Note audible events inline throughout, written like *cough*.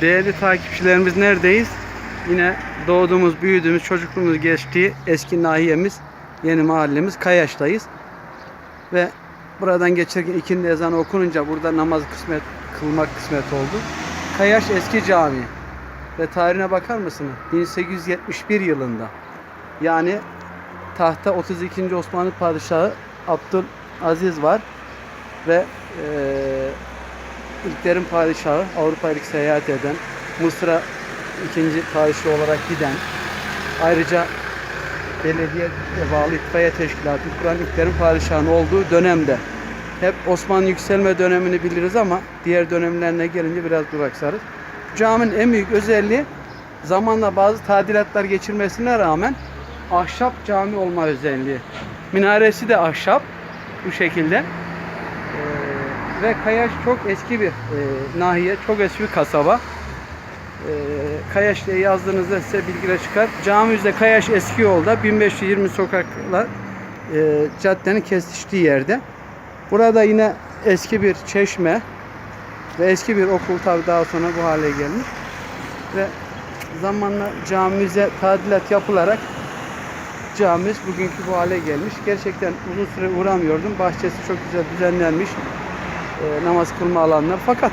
Değerli takipçilerimiz neredeyiz? Yine doğduğumuz, büyüdüğümüz, çocukluğumuz geçtiği eski nahiyemiz, yeni mahallemiz Kayaş'tayız. Ve buradan geçerken ikindi ezanı okununca burada namaz kısmet, kılmak kısmet oldu. Kayaş eski cami. Ve tarihine bakar mısınız? 1871 yılında. Yani tahta 32. Osmanlı Padişahı Abdülaziz var. Ve eee İlklerin padişahı, Avrupa'ya ilk seyahat eden, Mısır'a ikinci padişah olarak giden, ayrıca belediye bağlı itfaiye teşkilatı kuran ilklerin padişahının olduğu dönemde. Hep Osmanlı yükselme dönemini biliriz ama diğer dönemlerine gelince biraz duraksarız. Caminin en büyük özelliği zamanla bazı tadilatlar geçirmesine rağmen ahşap cami olma özelliği. Minaresi de ahşap bu şekilde. Ve Kayaş çok eski bir e, nahiye, çok eski bir kasaba. Ee, Kayaş diye yazdığınızda size bilgiler çıkar. Camimizde Kayaş eski yolda 1520 sokakla e, caddenin kesiştiği yerde. Burada yine eski bir çeşme ve eski bir okul tabi daha sonra bu hale gelmiş. Ve zamanla camimize tadilat yapılarak camimiz bugünkü bu hale gelmiş. Gerçekten uzun süre uğramıyordum. Bahçesi çok güzel düzenlenmiş. E, namaz kılma alanlar. Fakat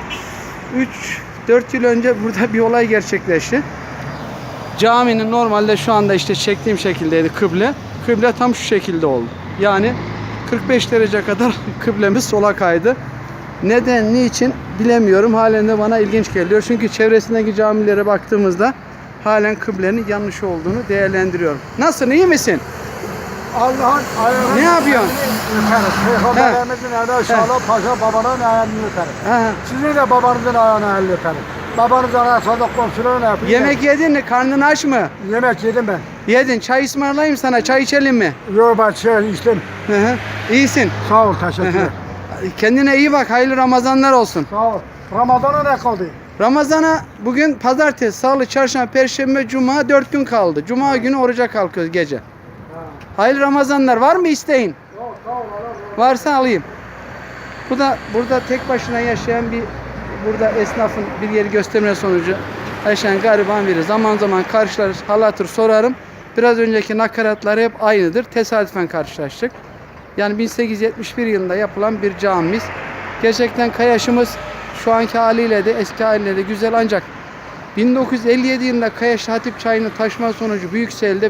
3-4 yıl önce burada bir olay gerçekleşti. Caminin normalde şu anda işte çektiğim şekildeydi kıble. Kıble tam şu şekilde oldu. Yani 45 derece kadar *laughs* kıblemiz sola kaydı. Neden, niçin bilemiyorum. Halen de bana ilginç geliyor. Çünkü çevresindeki camilere baktığımızda halen kıblenin yanlış olduğunu değerlendiriyorum. Nasılsın, iyi misin? Allah'ın ayağını Ne yapıyorsun? öperiz. Peygamberimizin ayağını Şahla Paşa babanın ayağını öperim. Ha, Sizin de babanızın ayağını el öperim. Babanız arasında komşuların yapıyor. yemek yedin mi? Karnın aç mı? Yemek yedim ben. Yedin. Çay ısmarlayayım sana. Çay içelim mi? Yok ben şey içtim. Hı hı. İyisin. Sağ ol teşekkür ederim. Kendine iyi bak. Hayırlı Ramazanlar olsun. Sağ ol. Ramazan'a ne kaldı? Ramazana bugün pazartesi, salı, çarşamba, perşembe, cuma dört gün kaldı. Cuma günü oruca kalkıyoruz gece. Hayırlı Ramazanlar. Var mı isteğin? Yok Varsa alayım. Bu da burada tek başına yaşayan bir burada esnafın bir yeri gösterme sonucu yaşayan gariban biri. Zaman zaman karşılarız, hal hatır sorarım. Biraz önceki nakaratlar hep aynıdır. Tesadüfen karşılaştık. Yani 1871 yılında yapılan bir camimiz. Gerçekten kayaşımız şu anki haliyle de eski haliyle de güzel ancak 1957 yılında Kayaş Hatip çayını taşma sonucu Büyüksel'de